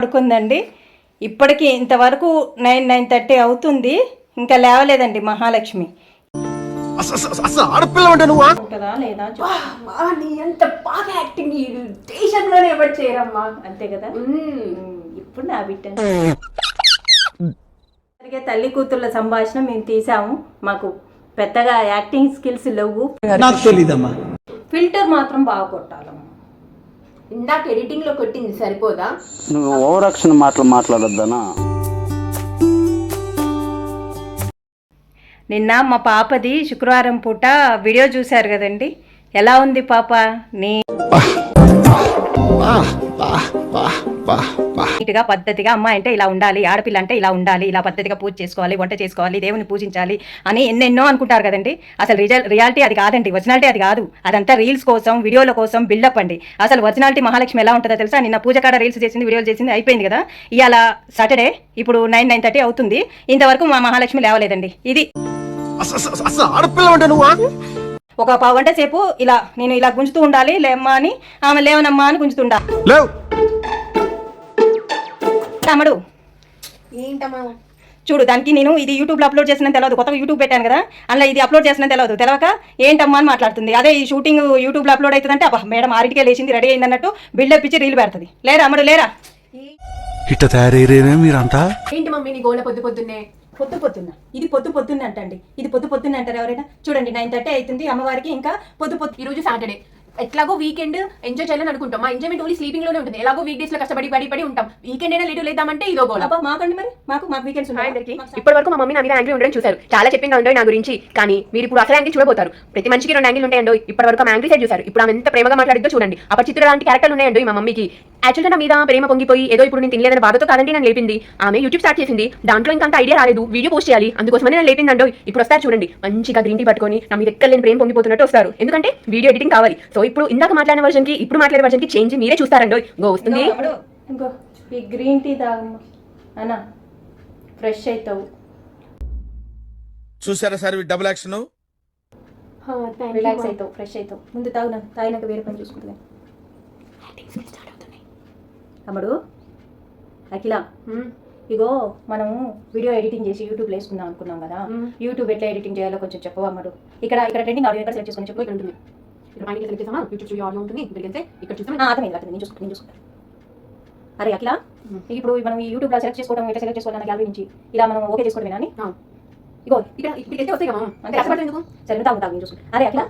పడుకుందండి. ఇప్పటికి ఇంతవరకు nine nine thirty అవుతుంది. ఇంకా లేవలేదండి మహాలక్ష్మి. లేదా అంత బాగా యాక్టింగ్ ఈ దేశంలోనే ఎవరు చేయరమ్మా. అంతే కదా? ఇప్పుడు నా బిడ్డ. జరిగే తల్లి కూతుర్ల సంభాషణ మేము తీసాము. మాకు పెద్దగా యాక్టింగ్ స్కిల్స్ లేవు. నాకు ఫిల్టర్ మాత్రం బాగా కొట్టాలమ్మా. ఇందాక ఎడిటింగ్లో కొట్టింది సరిపోదా? నువ్వు ఓవరాక్షన్ మాటలు మాట్లాడొద్దనా? నిన్న మా పాపది శుక్రవారం పూట వీడియో చూశారు కదండి. ఎలా ఉంది పాప? నీ నీట్గా పద్ధతిగా అమ్మాయి అంటే ఇలా ఉండాలి ఆడపిల్ల అంటే ఇలా ఉండాలి ఇలా పద్ధతిగా పూజ చేసుకోవాలి వంట చేసుకోవాలి దేవుని పూజించాలి అని ఎన్నెన్నో అనుకుంటారు కదండి. అసలు రిజల్ రియాలిటీ అది కాదండి ఒరిజినాలిటీ అది కాదు. అదంతా రీల్స్ కోసం వీడియోల కోసం బిల్డప్ అండి. అసలు ఒరిజినాలిటీ మహాలక్ష్మి ఎలా ఉంటుందో తెలుసా? నిన్న పూజ కాడ రీల్స్ చేసింది వీడియోలు చేసింది అయిపోయింది కదా. ఇవాళ సాటర్డే ఇప్పుడు నైన్ నైన్ థర్టీ అవుతుంది. ఇంతవరకు మా మహాలక్ష్మి లేవలేదండి. ఇది. ఒక పావు గంట సేపు ఇలా నేను ఇలా గుంజుతూ ఉండాలి లేమ్మా అని ఆమె లేవనమ్మా అని గుంజుతుండా తమ్ముడు ఏంటమ్మా? చూడు దానికి నేను ఇది యూట్యూబ్లో అప్లోడ్ చేసిన తెలియదు కొత్తగా యూట్యూబ్ పెట్టాను కదా అందులో ఇది అప్లోడ్ చేసిన తెలియదు తెలవక ఏంటమ్మా అని మాట్లాడుతుంది. అదే ఈ షూటింగ్ యూట్యూబ్లో అప్లోడ్ అవుతుందంటే అబ్బా మేడం ఆరింటికే లేచింది రెడీ అయింది అన్నట్టు బిల్డప్ ఇచ్చి రీల్ పెడుతుంది. లేరా అమ్ముడు లేరా ఇట్ట తయారయ్యేనే మీరంతా? ఏంటి మమ్మీ నీ గోల పొద్దు పొద్దున్నే? పొద్దు పొద్దున్న. ఇది పొద్దు పొద్దున్న అంటండి. ఇది పొద్దు పొద్దున్న అంటారు ఎవరైనా? చూడండి నైన్ థర్టీ అవుతుంది అమ్మవారికి ఇంకా పొద్దు పొద్దు ఈ రోజు సాటర్డే. ఎట్లాగో వీకెండ్ ఎంజాయ్ చేయాలని అనుకుంటాం. మా ఎంజాయ్మెంట్ ఓన్లీ స్లీపింగ్లోనే ఉంటుంది. ఎలాగో వీక్ డేస్లో కష్టపడి పడి పడి ఉంటాం. వీకెండ్ అయినా లేటు లేదామంటే ఇదో గోల. అబ్బా మాకండి మరి. మాకు మాకు వీకెండ్స్ హాయ్ అందరికీ. ఇప్పటి వరకు మా మమ్మీ నా మీద యాంగిల్ ఉండడం చూశారు. చాలా చెప్పింది ఉండవు నా గురించి. కానీ మీరు ఇప్పుడు అసలు యాంగిల్ చూడబోతారు. ప్రతి మనిషికి రెండు యాంగిల్ ఉంటాయండో. ఇప్పటి వరకు ఆమె యాంగిల్ సైడ్ చూశారు. ఇప్పుడు ఆమె ఎంత ప్రేమగా మాట్లాడిద్దో చూడండి. అపరిచితుల లాంటి క్యారెక్టర్లు ఉన్నాయండి మా మమ్మీకి. యాక్చువల్గా నా మీద ప్రేమ పొంగిపోయి ఏదో ఇప్పుడు నేను తినలేదని బాధతో కాదండి నేను లేపింది. ఆమె యూట్యూబ్ స్టార్ట్ చేసింది. దాంట్లో ఇంకా అంత ఐడియా రాలేదు. వీడియో పోస్ట్ చేయాలి. అందుకోసమని నేను లేపిందండో. ఇప్పుడు వస్తారు చూడండి. మంచిగా గ్రీన్ టీ పట్టుకొని నా మీద ఎక్కడ లేని ప్రేమ పొంగిపోతున్నట్టు వస్తారు. ఎందుకంటే వీడియో ఎడిటింగ్ కావాలి. సో ఇప్పుడు ఇందాక మాట్లాడిన version కి ఇప్పుడు మాట్లాడే version కి చేంజ్ మీరే చూస్తారండో. వస్తుంది. ఇంకో ఈ గ్రీన్ టీ తాగమ్మా అన్న ఫ్రెష్ అవుతావు చూసారా సార్ డబుల్ యాక్షన్ రిలాక్స్ అవుతావు ఫ్రెష్ అవుతావు ముందు తాగు నన్ను తాగినాక వేరే పని చూసుకుంటుంది అమ్మడు అఖిల ఇగో మనము వీడియో ఎడిటింగ్ చేసి యూట్యూబ్ వేసుకుందాం అనుకున్నాం కదా. యూట్యూబ్ ఎట్లా ఎడిటింగ్ చేయాలో కొంచెం చెప్పు అమ్మడు? ఇక్కడ ఇక్కడ ట్రెండింగ్ ఆడియో ఎక్కడ సెలెక్ట్ చేసుకొని చెప్పు ఇక్కడ ఉంటుంది. ఇక్కడ పైన సెలెక్ట్ చేసామా యూట్యూబ్ స్టూడియో ఆడియో ఉంటుంది. ఇక్కడికి వెళ్తే ఇక్కడ చూస్తే ఆ, అర్థమైంది అర్థమైంది. నేను చూసుకుంటాను నేను చూసుకుంటాను అరే అఖిల. ఇప్పుడు మనం ఈ యూట్యూబ్లో సెలెక్ట్ చేసుకోవడం ఎట్లా సెలెక్ట్ చేసుకోవడం గ్యాలరీ నుంచి ఇలా మనం ఓకే చేసుకోవడం అని. ఇగో ఇక్కడ ఇక్కడికి వస్తాయి కదా. అంతే. కష్టపడదు ఎందుకు? సరే తాగు తాగు నేను చూసుకుంటాను అరే అఖిల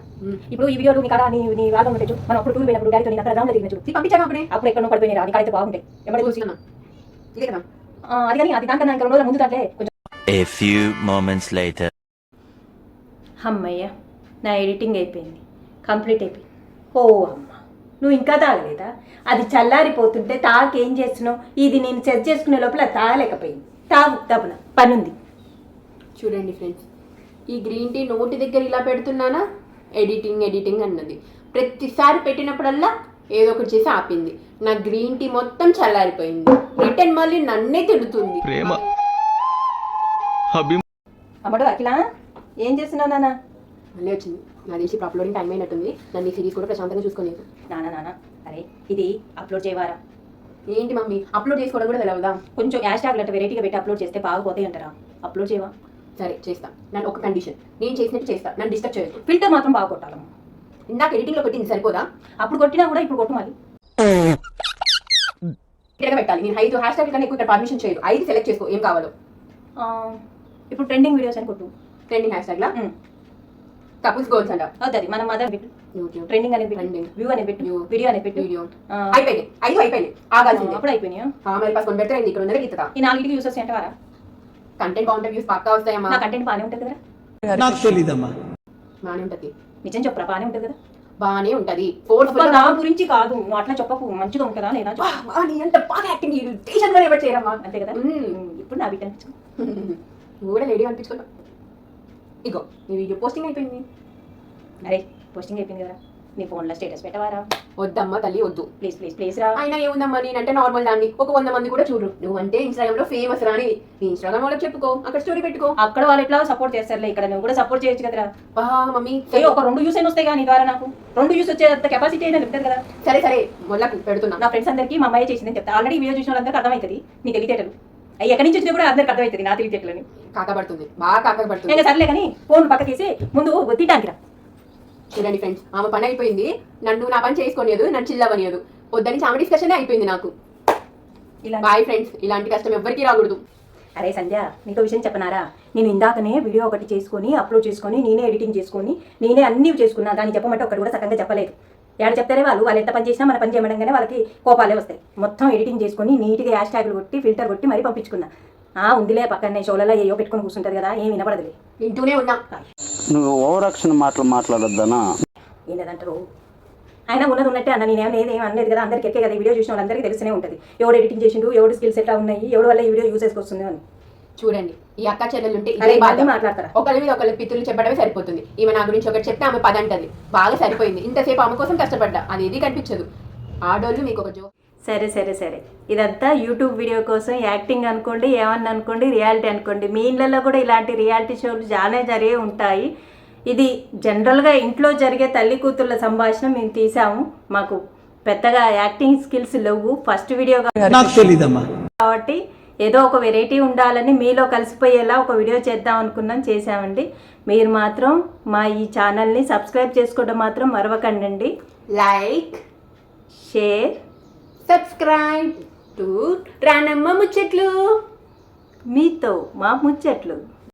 ఇప్పుడు ఈ వీడియోలు నీ కాడ నీ నీ ఆల్బమ్ పెట్టు మనం అప్పుడు టూర్ పోయినప్పుడు గాడితో నేను అక్కడ గ్రౌండ్ దిగిన చూడు పంపించాను అప్పుడే? అప్పుడు ఎక్కడో పడిపోయినాయి అది కాడితే బాగుంటాయి. ఎమ్మడే చూసి. చూస్తున్నా ఇదే కదా? ఆ, అది కానీ అది దాంట్లో ఇంకా రోజుల ముందు దాంట్లో కొంచెం A few moments later. అమ్మయ్య నా ఎడిటింగ్ అయిపోయింది. కంప్లీట్ అయిపోయింది ఓ అమ్మ నువ్వు ఇంకా తాగలేదా? అది చల్లారిపోతుంటే తాకేం చేస్తున్నావు? ఇది నేను సెట్ చేసుకునే లోపల తాగలేకపోయింది. తాగు తప్పున. పనుంది. చూడండి ఫ్రెండ్స్ ఈ గ్రీన్ టీ నోటి దగ్గర ఇలా పెడుతున్నానా? ఎడిటింగ్ ఎడిటింగ్ అన్నది. ప్రతిసారి పెట్టినప్పుడల్లా ఏదో ఒకటి చేసి ఆపింది. నా గ్రీన్ టీ మొత్తం చల్లారిపోయింది. రిటర్న్ మళ్ళీ నన్నే తిడుతుంది. ప్రేమ. అభి అమ్మడు అఖిల ఏం చేస్తున్నావు నాన్న? మళ్ళీ వచ్చింది నా దేశీ ఇప్పుడు అప్లోడింగ్ టైం అయినట్టుంది. నన్ను ఈ సిరీస్ కూడా ప్రశాంతంగా చూసుకోలేదు. నాన్న నాన్న అరే ఇది అప్లోడ్ చేయవారా? ఏంటి మమ్మీ? అప్లోడ్ చేసుకోవడం కూడా తెలవదా కొంచెం హ్యాష్ ట్యాగ్ అట్లా వెరైటీగా పెట్టి అప్లోడ్ చేస్తే బాగుపోతాయి అంటారా? అప్లోడ్ చేయవా? సరే చేస్తా. నన్ను ఒక కండిషన్ నేను చేసినట్టు చేస్తా. నన్ను డిస్టర్బ్ చేయొద్దు. ఫిల్టర్ మాత్రం బాగా కొట్టాలమ్మ. ఇందాక ఎడిటింగ్లో పెట్టింది సరిపోదా? అప్పుడు కొట్టినా కూడా ఇప్పుడు కొట్టు మళ్ళీ ఇలాగ పెట్టాలి. నేను ఐదు హ్యాష్ ట్యాగ్ కన్నా ఎక్కువ పర్మిషన్ చేయదు. ఐదు సెలెక్ట్ చేసుకో. ఏం కావాలో. ఇప్పుడు ట్రెండింగ్ వీడియోస్ అని కొట్టు. ట్రెండింగ్ హ్యాష్ ట్యాగ్లా. కపుల్స్ గోల్స్ అంట అవుతుంది. మనం మదర్ ట్రెండింగ్ పెట్టు. Trending. వ్యూ అనేది పెట్టు. వీడియో అనేది పెట్టు. వీడియో అయిపోయింది. ఐదు అయిపోయింది. ఆగాల్సింది. అప్పుడు అయిపోయినాయా? మరి ఫస్ట్ కొని పెడితే ఇక్కడ ఉన్నది గీతదా ఈ నాలుగింటికి యూసెస్ ఏంటవారా కంటెంట్ బాగుంటే వ్యూస్ పక్కా వస్తాయమ్మా. నా కంటెంట్ బాగానే ఉంటుంది కదా? నాకు తెలీదమ్మా. బాగానే ఉంటది. నిజం చెప్పరా? బాగానే ఉంటుంది కదా? బాగానే ఉంటది. నా గురించి కాదు. అట్లా చెప్పకు. మంచిగా ఉంటుందా లేదా? అంత బాగా యాక్టింగ్ దేశంలో ఎవరు చేయరమ్మా? అంతే కదా? ఇప్పుడు నా బిడ్డ అనిపించుకో. నువ్వు కూడా లేడీ అనిపించుకున్నా. ఇగో నీ వీడియో పోస్టింగ్ అయిపోయింది. అరే పోస్టింగ్ అయిపోయింది కదా. నీ ఫోన్లో స్టేటస్ పెట్టవారా? వద్దమ్మా తల్లి వద్దు. ప్లీజ్ ప్లీజ్ ప్లీజ్ రా. అయినా ఏముందమ్మా నేనంటే నార్మల్ దాన్ని. ఒక వంద మంది కూడా చూడరు. నువ్వంటే ఇన్స్టాగ్రామ్లో ఫేమస్ రాని. నీ ఇన్స్టాగ్రామ్ వాళ్ళకి చెప్పుకో అక్కడ స్టోరీ పెట్టుకో. అక్కడ వాళ్ళు ఎట్లా సపోర్ట్ చేస్తారులే ఇక్కడ నువ్వు కూడా సపోర్ట్ చేయొచ్చు కదరా. బా మమ్మీ. ఏ ఒక రెండు యూస్ అయినా వస్తాయి కానీ ద్వారా నాకు. రెండు యూస్ వచ్చేంత కెపాసిటీ అయినా ఉంటుంది కదా. సరే సరే మొదలకు పెడుతున్నా. నా ఫ్రెండ్స్ అందరికీ మా అమ్మాయి చేసిందని చెప్తా. ఆల్రెడీ వీడియో చూసిన వాళ్ళందరికీ అర్థమవుతుంది. నీ తెలివితేటలు. అవి ఎక్కడి నుంచి వచ్చినా కూడా అందరికి అర్థమవుతుంది నా తెలివితేటలని. కాకపడుతుంది. బాగా కాకపడుతుంది. ఇంకా సర్లే కానీ ఫోన్ పక్క తీసి ముందు తినడానికి రా. చూడండి ఫ్రెండ్స్ ఆమె పని అయిపోయింది. నన్ను నా పని చేసుకోనియదు నన్ను చిల్లవనియదు. వద్దని ఆమె డిస్కషన్ అయిపోయింది నాకు. ఇలా. బాయ్ ఫ్రెండ్స్ ఇలాంటి కష్టం ఎవ్వరికీ రాకూడదు. అరే సంధ్య నీతో విషయం చెప్పనారా? నేను ఇందాకనే వీడియో ఒకటి చేసుకొని అప్లోడ్ చేసుకొని నేనే ఎడిటింగ్ చేసుకొని నేనే అన్ని చేసుకున్నా. కానీ చెప్పమంటే ఒకటి కూడా సకంగా చెప్పలేదు. యాడ చెప్తారే వాళ్ళు? వాళ్ళు ఎంత పని చేసినా మన పని చేయడంగానే వాళ్ళకి కోపాలే వస్తాయి. మొత్తం ఎడిటింగ్ చేసుకొని నీట్గా హ్యాష్ ట్యాగులు కొట్టి ఫిల్టర్ కొట్టి మరీ పంపించుకున్నా. ఆ ఉందిలే పక్కనే షోలలో ఏయో పెట్టుకొని కూర్చుంటుంది కదా ఏం వినపడదులే. వింటూనే ఉన్నా. నువ్వు ఓవరాక్షన్ మాటలు మాట్లాడొద్దనా? ఏం లేదంటారు ఆయన ఉన్నది ఉన్నట్టే అన్న నేనేం లేదు ఏం అనలేదు కదా అందరికీ ఎక్కే కదా ఈ వీడియో చూసిన వాళ్ళందరికీ తెలిసినే ఉంటుంది. ఎవడు ఎడిటింగ్ చేసిండు ఎవడు స్కిల్స్ ఎట్లా ఉన్నాయి ఎవడు వల్ల ఈ వీడియో యూసెస్కి వస్తుంది అని. చూడండి ఈ అక్క చెల్లెలు ఉంటే ఇదే బాధ. బాగా మాట్లాడతారా? ఒకరి మీద ఒకరి పిత్రులు చెప్పడమే సరిపోతుంది. ఈమె నా గురించి ఒకటి చెప్తే ఆమె పది అంటది బాగా సరిపోయింది. ఇంతసేపు ఆమె కోసం కష్టపడ్డా. అది ఏది కనిపించదు. ఆడోళ్ళు మీకు ఒక జో సరే సరే సరే. ఇదంతా యూట్యూబ్ వీడియో కోసం యాక్టింగ్ అనుకోండి ఏమన్నా అనుకోండి రియాలిటీ అనుకోండి. మీ ఇళ్ళల్లో కూడా ఇలాంటి రియాలిటీ షోలు చాలా జరిగే ఉంటాయి. ఇది జనరల్గా ఇంట్లో జరిగే తల్లి కూతుర్ల సంభాషణ మేము తీసాము. మాకు పెద్దగా యాక్టింగ్ స్కిల్స్ లేవు. ఫస్ట్ వీడియో కాబట్టి ఏదో ఒక వెరైటీ ఉండాలని మీలో కలిసిపోయేలా ఒక వీడియో చేద్దాం అనుకున్నాం చేసామండి మీరు మాత్రం మా ఈ ఛానల్ని సబ్స్క్రైబ్ చేసుకోవడం మాత్రం మరవకండి లైక్ షేర్ సబ్స్క్రైబ్ టు రానమ్మ ముచ్చట్లు మీతో మా ముచ్చట్లు.